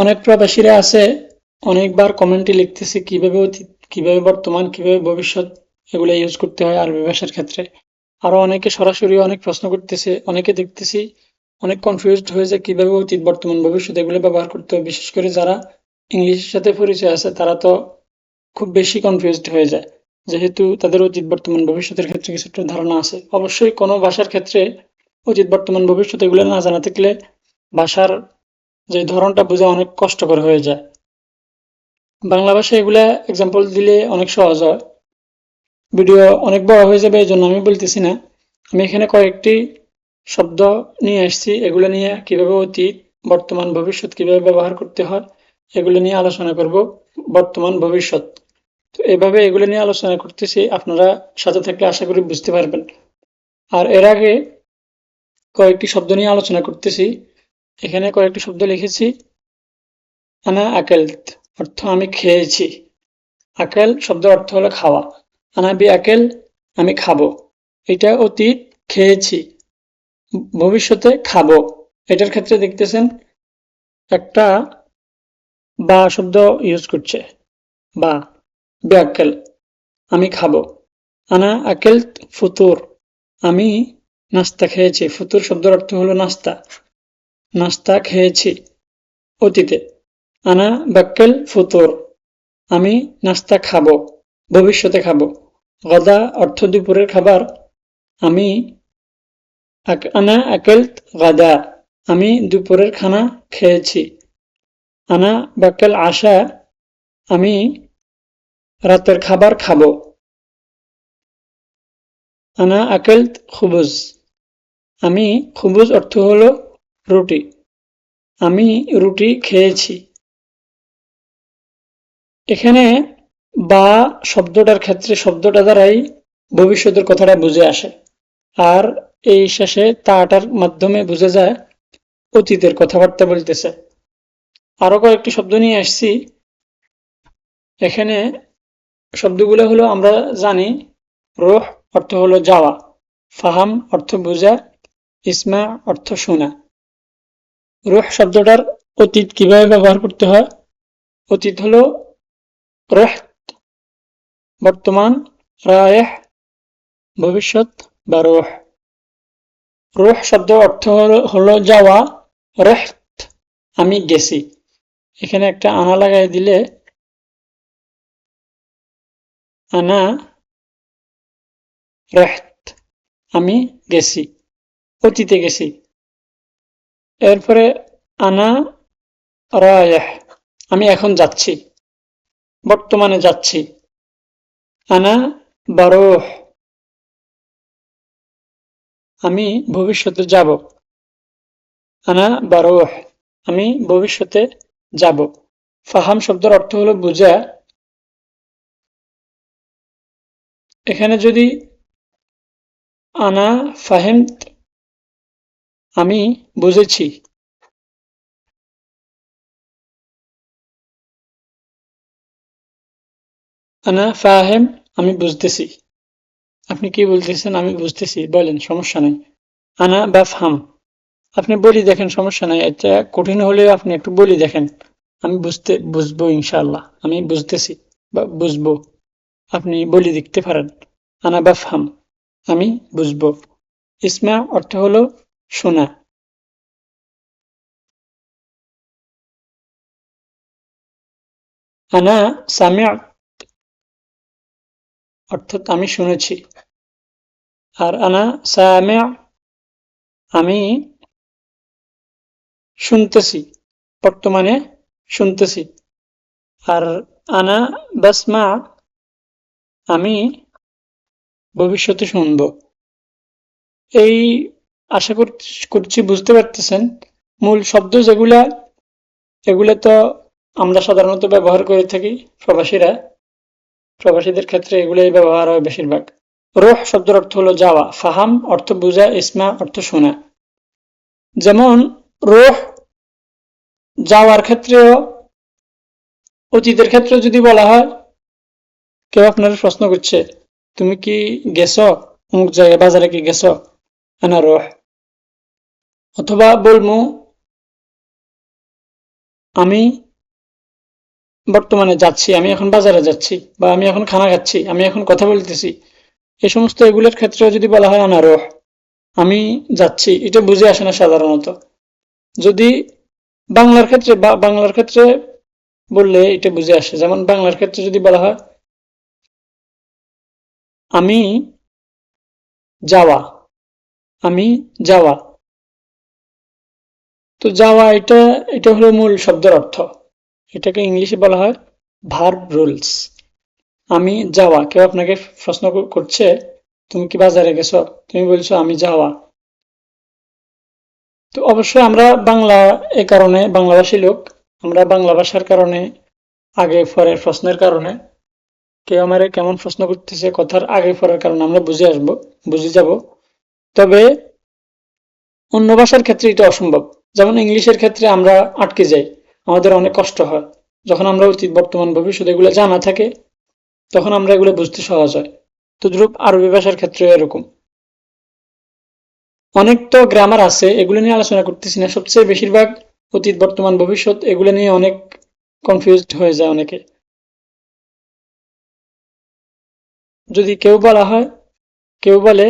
অনেক প্রবাসীরা আছে, অনেকবার কমেন্টে লিখতেছে কীভাবে অতীত, কীভাবে বর্তমান, কীভাবে ভবিষ্যৎ, এগুলো ইউজ করতে হয় আরবি ভাষার ক্ষেত্রে। আরও অনেকে সরাসরি অনেক প্রশ্ন করতেছে, অনেকে দেখতেছি অনেক কনফিউজড হয়ে যায় কীভাবে অতীত, বর্তমান, ভবিষ্যৎ এগুলো ব্যবহার করতে হয়। বিশেষ করে যারা ইংলিশের সাথে পরিচয় আছে, তারা তো খুব বেশি কনফিউজড হয়ে যায়। যেহেতু তাদের অতীত, বর্তমান, ভবিষ্যতের ক্ষেত্রে কিছু একটা ধারণা আছে। অবশ্যই কোনো ভাষার ক্ষেত্রে অতীত, বর্তমান, ভবিষ্যৎ এগুলো না জানা থাকলে ভাষার যে ধরনটা বোঝা অনেক কষ্টকর হয়ে যায়। বাংলা ভাষায় এগুলা এক্সাম্পল দিলে অনেক সহজ হয়। ভিডিও অনেক বড় হয়ে যাবে এই জন্য আমি বলতেছি না। আমি এখানে কয়েকটি শব্দ নিয়ে আসছি, এগুলো নিয়ে কীভাবে অতীত, বর্তমান, ভবিষ্যৎ কীভাবে ব্যবহার করতে হয়, এগুলো নিয়ে আলোচনা করব, বর্তমান, ভবিষ্যৎ। তো এভাবে এগুলো নিয়ে আলোচনা করতেছি, আপনারা সাথে থাকলে আশা করি বুঝতে পারবেন। আর এর আগে কয়েকটি শব্দ নিয়ে আলোচনা করতেছি এখানে কয়েকটি শব্দ লিখেছি। আনা আকেলত অর্থ আমি খেয়েছি। আকেল শব্দ অর্থ হলো খাওয়া। আনা বি আকেল, আমি খাব। এটা অতীত, খেয়েছি। ভবিষ্যতে খাব। এটার ক্ষেত্রে দেখতেছেন, একটা বা শব্দ ইউজ করছে। বা, বি আকেল, আমি খাব। আনা আকেল, ফুতুর। আমি নাস্তা খেয়েছি। ফুতুর শব্দের অর্থ হলো নাস্তা। নাস্তা খেয়েছি। অতীতে, আনা বাক্কেল ফুতুর। আমি নাস্তা খাব, ভবিষ্যতে খাব। গদা অর্থ দুপুরের খাবার। আমি আনা আকেল গাদা। আমি দুপুরের খানা খেয়েছি। আনা বাক্কেল আশা। আমি রাতের খাবার খাব। আনা আকেল খুবুজ। আমি খুবুজ অর্থ হলো রুটি। আমি রুটি খেয়েছি। এখানে বা শব্দটার ক্ষেত্রে শব্দটা দ্বারাই ভবিষ্যতের কথাটা বুঝে আসে। আর এই শেষে তাটার মাধ্যমে বুঝে যায় অতীতের কথাবার্তা বলতেছে। আরও কয়েকটি শব্দ নিয়ে আসছি। এখানে শব্দগুলো হলো আমরা জানি, রোহ অর্থ হলো যাওয়া, ফাহাম অর্থ বোঝা, ইসমা অর্থ শোনা। রুহ শব্দটার অতীত কীভাবে ব্যবহার করতে হয়? অতীত হলো রহ, বর্তমান, রায়েহ, ভবিষ্যৎ বা রোহ। রুহ শব্দ অর্থ হলো যাওয়া, রহ, আমি গেছি। এখানে একটা আনা লাগাই দিলে, আনা রেহত আমি গেছি, অতীতে গেছি। এরপরে আনা রায়েহ। আমি এখন যাচ্ছি। বর্তমানে যাচ্ছি। আনা বারোহ। আমি ভবিষ্যতে যাব। আনা বারোহ। আমি ভবিষ্যতে যাব। ফাহাম শব্দের অর্থ হলো বুঝা। এখানে যদি আনা ফাহেমত আমি বুঝেছি। ফাহেম, আমি বুঝতেছি। আপনি কি বলতেছেন? আমি বুঝতেছি। বলেন, সমস্যা নাই। আনা বা ফাম আপনি বলি দেখেন, সমস্যা নাই। এটা কঠিন হলেও আপনি একটু বলি দেখেন। আমি বুঝতে, বুঝব ইনশাআল্লাহ। আমি বুঝতেছি বা বুঝব। আপনি বলি দেখতে পারেন। আনা বা ফাম আমি বুঝব। ইসমা অর্থ হলো শোনা। আনা সামিয়া অর্থাৎ আমি শুনেছি। আর আনা সামিয়া আমি শুনতেছি, বর্তমানে শুনতেছি। আর আনা বাসমা, আমি ভবিষ্যতে শুনব। এই আশা কর- করছি বুঝতে পারতেছেন। মূল শব্দ যেগুলা, এগুলো তো আমরা সাধারণত ব্যবহার করে থাকি প্রবাসীরা। প্রবাসীদের ক্ষেত্রে এগুলোই ব্যবহার হয় বেশিরভাগ। রোহ শব্দের অর্থ হলো যাওয়া। ফাহাম অর্থ বুঝা, ইসমা অর্থ শোনা। যেমন, রোহ যাওয়ার ক্ষেত্রেও, অতীতের ক্ষেত্রে যদি বলা হয়, কেউ আপনার প্রশ্ন করছে, তুমি কি গেছো? অমুক জায়গায়, বাজারে কি গেছো? আনা রোহ। অথবা বলমু আমি বর্তমানে যাচ্ছি, আমি এখন বাজারে যাচ্ছি বা আমি এখন খানা খাচ্ছি, আমি এখন কথা বলতেছি এই সমস্ত এগুলোর ক্ষেত্রে যদি বলা হয় আনারোহ আমি যাচ্ছি, এটা বুঝে আসে না সাধারণত। যদি বাংলার ক্ষেত্রে, বা বাংলার ক্ষেত্রে বললে এটা বুঝে আসে, যেমন বাংলার ক্ষেত্রে যদি বলা হয়, আমি যাওয়া আমি যাওয়া তো যাওয়া, এটা এটা হলো মূল শব্দের অর্থ। এটাকে ইংলিশে বলা হয় ভার্ব রুলস। আমি যাওয়া, কেউ আপনাকে প্রশ্ন করছে, তুমি কি বাজারে গেছো? তুমি বলছো, আমি যাওয়া। তো অবশ্যই আমরা বাংলা এ কারণে, বাংলাভাষী লোক, আমরা বাংলা ভাষার কারণে, আগে পরের প্রশ্নের কারণে, কেউ আমারে কেমন প্রশ্ন করতেছে, কথার আগে পরের কারণে আমরা বুঝে আসব, বুঝে যাব। তবে অন্য ভাষার ক্ষেত্রে এটা অসম্ভব। যেমন ইংলিশের ক্ষেত্রে আমরা আটকে যাই, আমাদের অনেক কষ্ট হয়। যখন আমরা অতীত বর্তমান ভবিষ্যৎ এগুলো জানা থাকে, তখন আমরা এগুলো বুঝতে সহজ হয়। তো দ্রুপ আরবি ভাষার ক্ষেত্রে এরকম। অনেক তো গ্রামার আছে, এগুলো নিয়ে আলোচনা করতেছি না। সবচেয়ে বেশিরভাগ অতীত বর্তমান ভবিষ্যৎ এগুলো নিয়ে অনেক কনফিউজড হয়ে যায় অনেকে। যদি কেউ বলা হয়, কেউ বলে,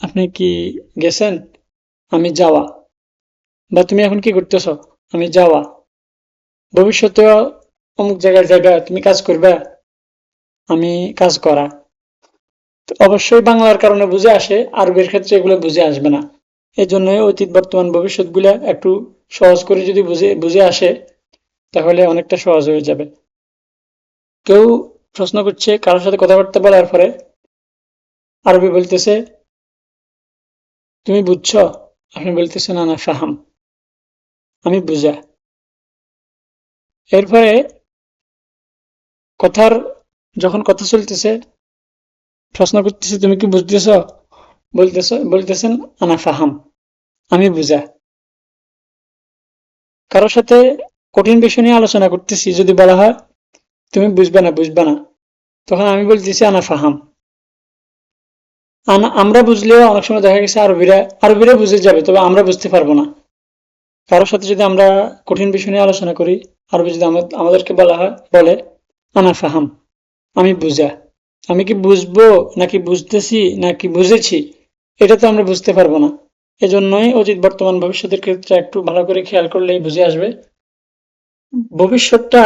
আপনি কি গেছেন? আমি যাওয়া। বা তুমি এখন কি করতেছ? আমি যাওয়া। ভবিষ্যতে অমুক জায়গায় যাবে তুমি কাজ করবে, আমি কাজ করা। অবশ্যই বাংলার কারণে বুঝে আসে, আরবের ক্ষেত্রে এগুলো বুঝে আসবে না। এই জন্য অতীত বর্তমান ভবিষ্যৎ গুলা একটু সহজ করে যদি বুঝে বুঝে আসে, তাহলে অনেকটা সহজ হয়ে যাবে। কেউ প্রশ্ন করছে, কারোর সাথে কথাবার্তা বলার পরে আরবি বলতেছে, তুমি বুঝছ? আপনি বলতেছেন না না, ফাহাম। আমি বুঝা এরপরে কথার যখন কথা চলতেছে, প্রশ্ন করতেছে, তুমি কি বুঝতেছ? বলতেছ, বলতেছেন, আনা ফাহাম, আমি বুঝা কারোর সাথে কঠিন বিষয় নিয়ে আলোচনা করতেছি, যদি বলা হয়, তুমি বুঝবে না বুঝবে না। তখন আমি বলতেছি, আনা ফাহাম। আমরা বুঝলেও অনেক সময় দেখা গেছে, আরবিরা আরবিরা বুঝে যাবে, তবে আমরা বুঝতে পারব না। কারোর সাথে যদি আমরা কঠিন বিষয় নিয়ে আলোচনা করি, আরবি যদি আমাদেরকে বলা হয়, বলে, আনা ফাহাম, আমি বুঝা। আমি কি বুঝব, নাকি বুঝতেছি, নাকি বুঝেছি, এটা তো আমরা বুঝতে পারব না। এজন্যই অতীত বর্তমান ভবিষ্যতের ক্ষেত্রে একটু ভালো করে খেয়াল করলেই বুঝে আসবে। ভবিষ্যৎটা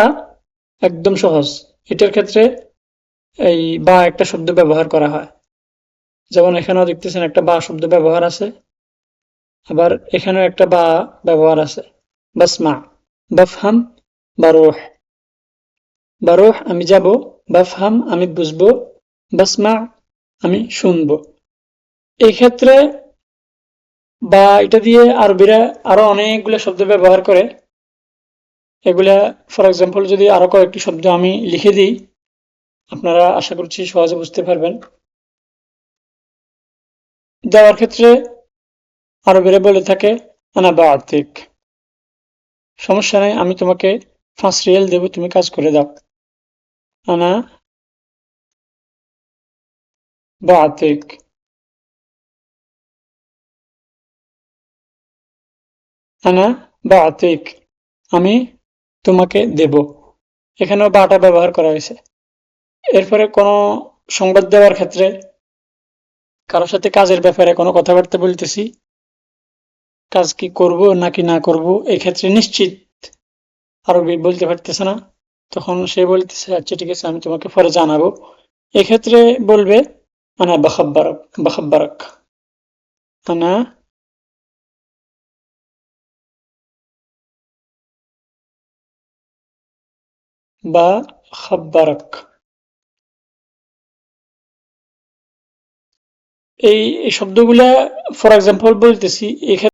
একদম সহজ। এটার ক্ষেত্রে এই বা একটা শব্দ ব্যবহার করা হয়। যেমন এখানেও দেখতেছেন একটা বা শব্দ ব্যবহার আছে। আবার এখানেও একটা বা ব্যবহার আছে। বাসমা, বাফহাম বা রোহ বা আমি যাব, বাফহাম আমি বুঝব, বাসমা আমি শুনব। এই ক্ষেত্রে বা এটা দিয়ে আরবিরা আরও অনেকগুলো শব্দ ব্যবহার করে। এগুলা ফর এক্সাম্পল যদি আরও কয়েকটি শব্দ আমি লিখে দিই, আপনারা আশা করছি সহজে বুঝতে পারবেন। দেওয়ার ক্ষেত্রে আরবেরা বলে থাকে আনা সমস্যা নাই, আমি তোমাকে পাঁচ রিয়েল দেব, তুমি কাজ করে দাও। আনা বা আর্থিক আনা বা আর্থিক আমি তোমাকে দেব। এখানেও বাটা ব্যবহার করা হয়েছে। এরপরে কোনো সংবাদ দেওয়ার ক্ষেত্রে কারোর সাথে কাজের ব্যাপারে কোনো কথাবার্তা বলতেছি কাজ কি করব নাকি না করব এই ক্ষেত্রে নিশ্চিত। আরবি বলতে পারতেছে না। তখন সে বলতেছে আচ্ছা ঠিক আছে, আমি তোমাকে পরে জানাব। এক্ষেত্রে বলবে, আনা বাখাব্বারক বাখাব্বারক। আনা বা খাব্বারক এই শব্দগুলা ফর এক্সাম্পল বলতেছি, এক্ষেত্রে